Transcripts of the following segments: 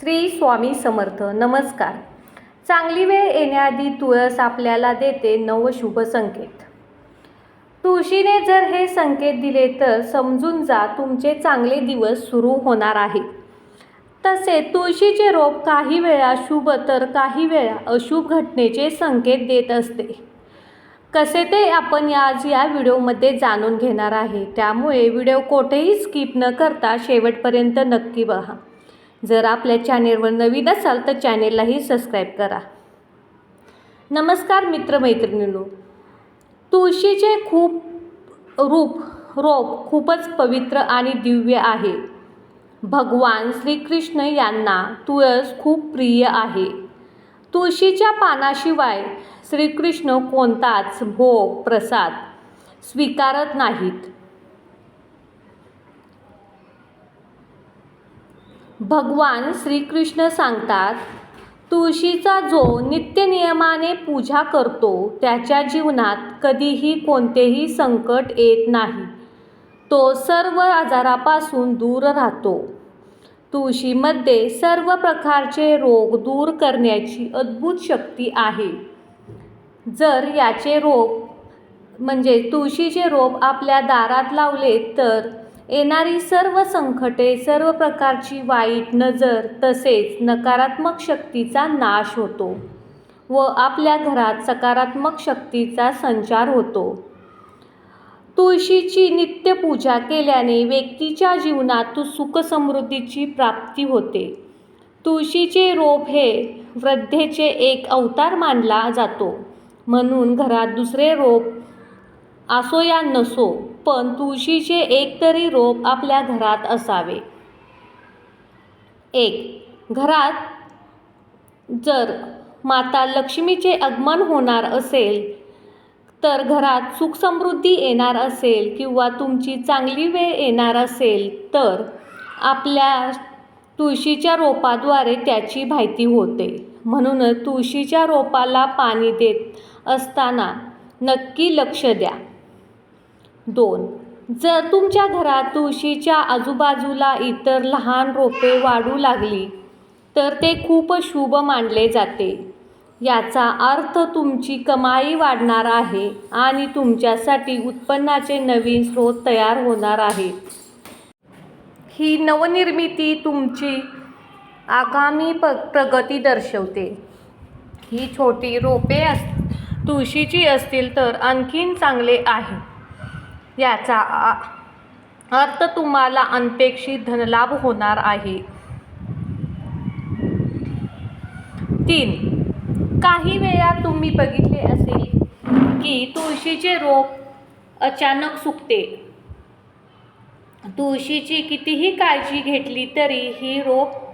श्री स्वामी समर्थ. नमस्कार. चांगली वेळ येण्याआधी तुळस आपल्याला देते नव शुभ संकेत. तुळशीने जर हे संकेत दिले तर समजून जा तुमचे चांगले दिवस सुरू होणार आहेत. तसे तुळशीचे रोप काही वेळा शुभ तर काही वेळा अशुभ घटनेचे संकेत देत असते. कसे ते आपण आज या व्हिडिओमध्ये जाणून घेणार आहे. त्यामुळे व्हिडिओ कोठेही स्किप न करता शेवटपर्यंत नक्की पहा जर आपल्या चॅनेलवर नवीन असाल तर चॅनेललाही सबस्क्राईब करा. नमस्कार मित्रमैत्रिणींनो. तुळशीचे खूप रूप रोप खूपच पवित्र आणि दिव्य आहे. भगवान श्रीकृष्ण यांना तुळस खूप प्रिय आहे. तुळशीच्या पानाशिवाय श्रीकृष्ण कोणताच भोग प्रसाद स्वीकारत नाहीत. भगवान श्रीकृष्ण सांगतात तुळशीचा जो नित्यनियमाने पूजा करतो त्याच्या जीवनात कधीही कोणतेही संकट येत नाही. तो सर्व आजारापासून दूर राहतो. तुळशीमध्ये सर्व प्रकारचे रोग दूर करण्याची अद्भुत शक्ती आहे. जर याचे रोप म्हणजे तुळशीचे रोप आपल्या दारात लावले तर येणारी सर्व संकटे सर्व प्रकारची वाईट नजर तसेच नकारात्मक शक्तीचा नाश होतो व आपल्या घरात सकारात्मक शक्तीचा संचार होतो. तुळशीची नित्यपूजा केल्याने व्यक्तीच्या जीवनात सुखसमृद्धीची प्राप्ती होते. तुळशीचे रोप हे वृद्धेचे एक अवतार मानला जातो. म्हणून घरात दुसरे रोप असो या नसो पण तुळशीचे एक तरी रोप आपल्या घरात असावे. एक घरात जर माता लक्ष्मीचे आगमन होणार असेल तर घरात सुखसमृद्धी येणार असेल किंवा तुमची चांगली वेळ येणार असेल तर आपल्या तुळशीच्या रोपाद्वारे त्याची माहिती होते. म्हणूनच तुळशीच्या रोपाला पाणी देत असताना नक्की लक्ष द्या. दोन. जर तुमच्या घरात तुळशीच्या आजूबाजूला इतर लहान रोपे वाढू लागली तर ते खूप शुभ मानले जाते. याचा अर्थ तुमची कमाई वाढणार आहे आणि तुमच्यासाठी उत्पन्नाचे नवीन स्रोत तयार होणार आहे. ही नवनिर्मिती तुमची आगामी प प्रगती दर्शवते. ही छोटी रोपे अस तुळशीची असतील तर आणखीन चांगले आहे. याचा आ- अर्थ तुम्हाला अनपेक्षित धनलाभ होणार आहे. तीन काही वेळा तुम्ही बघितले असेल की तुळशीचे रोप अचानक सुकते. तुळशीची कितीही काळजी घेतली तरी ही रोप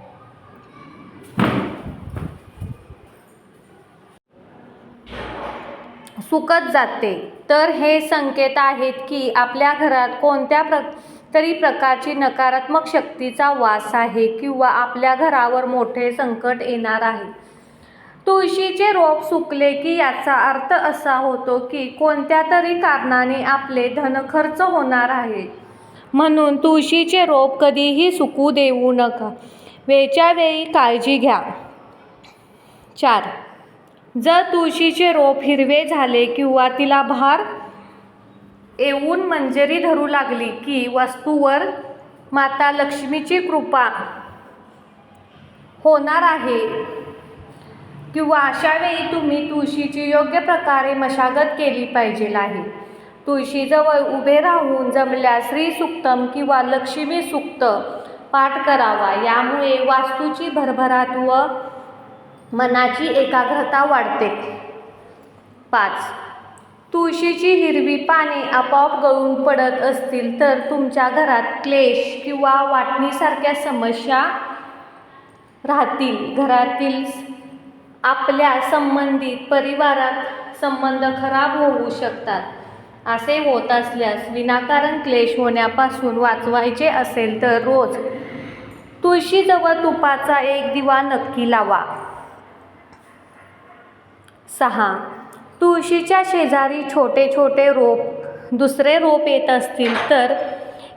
सुकत जाते. तर हे संकेत आहेत की आपल्या घरात कोणत्या प्र तरी प्रकारची नकारात्मक शक्तीचा वास आहे किंवा आपल्या घरावर मोठे संकट येणार आहे. तुळशीचे रोप सुकले की याचा अर्थ असा होतो की कोणत्या तरी कारणाने आपले धन खर्च होणार आहे. म्हणून तुळशीचे रोप कधीही सुकू देऊ नका. वेळच्या वेळी काळजी घ्या. चार जर तुळशीचे रोप हिरवे झाले किंवा तिला भार येऊन मंजरी धरू लागली की वस्तूवर माता लक्ष्मीची कृपा होणार आहे. किंवा अशावेळी तुम्ही तुळशीची योग्य प्रकारे मशागत केली पाहिजे आहे तुळशीजवळ उभे राहून जमल्यास श्रीसुक्तम किंवा लक्ष्मी सुक्त पाठ करावा. यामुळे वास्तूची भरभराट व मनाची एकाग्रता वाढते. पाच. तुळशीची हिरवी पाने आपोआप गळून पडत असतील तर तुमच्या घरात क्लेश किंवा वाटणीसारख्या समस्या राहतील. घरातील आपल्या संबंधित परिवारात संबंध खराब होऊ शकतात. असे होत असल्यास विनाकारण क्लेश होण्यापासून वाचवायचे असेल तर रोज तुळशीजवळ तुपाचा एक दिवा नक्की लावा. सहा. तुळशीच्या शेजारी छोटे छोटे रोप दुसरे रोप येत असतील तर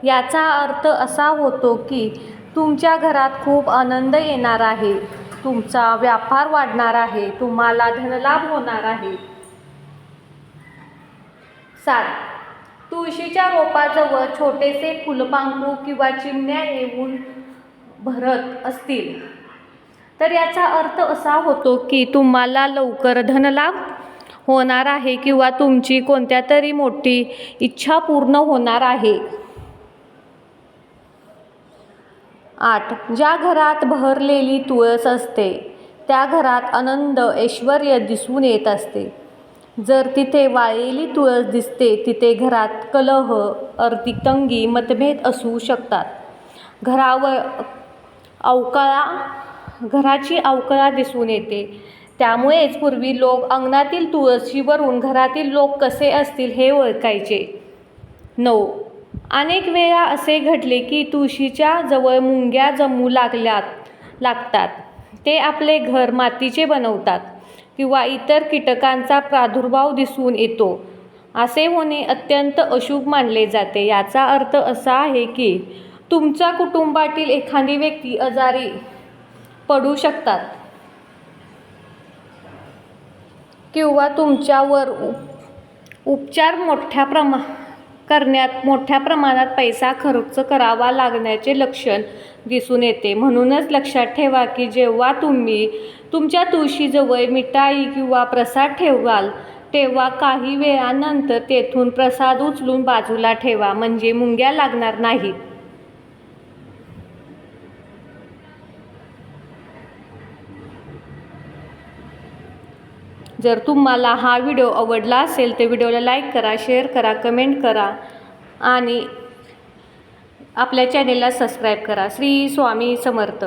याचा अर्थ असा होतो की तुमच्या घरात खूप आनंद येणार आहे. तुमचा व्यापार वाढणार आहे. तुम्हाला धनलाभ होणार आहे. सात. तुळशीच्या रोपाजवळ छोटेसे फुलपांखरू किंवा चिमण्या येऊन भरत असतील. तर याचा अर्थ असा होतो की तुम्हाला लवकर धनलाभ होणार आहे किंवा तुमची कोणत्या तरी मोठी इच्छा पूर्ण होणार आहे. आठ. ज्या घरात बहरलेली तुळस असते त्या घरात आनंद ऐश्वर दिसून येत असते. जर तिथे वाळलेली तुळस दिसते तिथे घरात कलह अर्थिक तंगी मतभेद असू शकतात. घरावर अवकाळा घराची अवकळा दिसून येते. त्यामुळेच पूर्वी लोक अंगणातील तुळशीवरून घरातील लोक कसे असतील हे ओळखायचे. नऊ. अनेक वेळा असे घडले की तुळशीच्या जवळ मुंग्या जमू लागल्यात लागतात. ते आपले घर मातीचे बनवतात किंवा इतर कीटकांचा प्रादुर्भाव दिसून येतो. असे होणे अत्यंत अशुभ मानले जाते. याचा अर्थ असा आहे की तुमच्या कुटुंबातील एखादी व्यक्ती आजारी पडू शकतात. किंवा तुमच्यावर उप उपचार मोठ्या प्रमा करण्यात मोठ्या प्रमाणात पैसा खर्च करावा लागण्याचे लक्षण दिसून येते. म्हणूनच लक्षात ठेवा की जेव्हा तुम्ही तुमच्या तुळशीजवळ मिठाई किंवा प्रसाद ठेवाल तेव्हा काही वेळानंतर तेथून प्रसाद उचलून बाजूला ठेवा. म्हणजे मुंग्या लागणार नाहीत. जर तुम्हाला हा व्हिडिओ आवडला असेल तर व्हिडिओला लाईक करा शेअर करा कमेंट करा आणि आपल्या चॅनेलला सबस्क्राईब करा. श्री स्वामी समर्थ.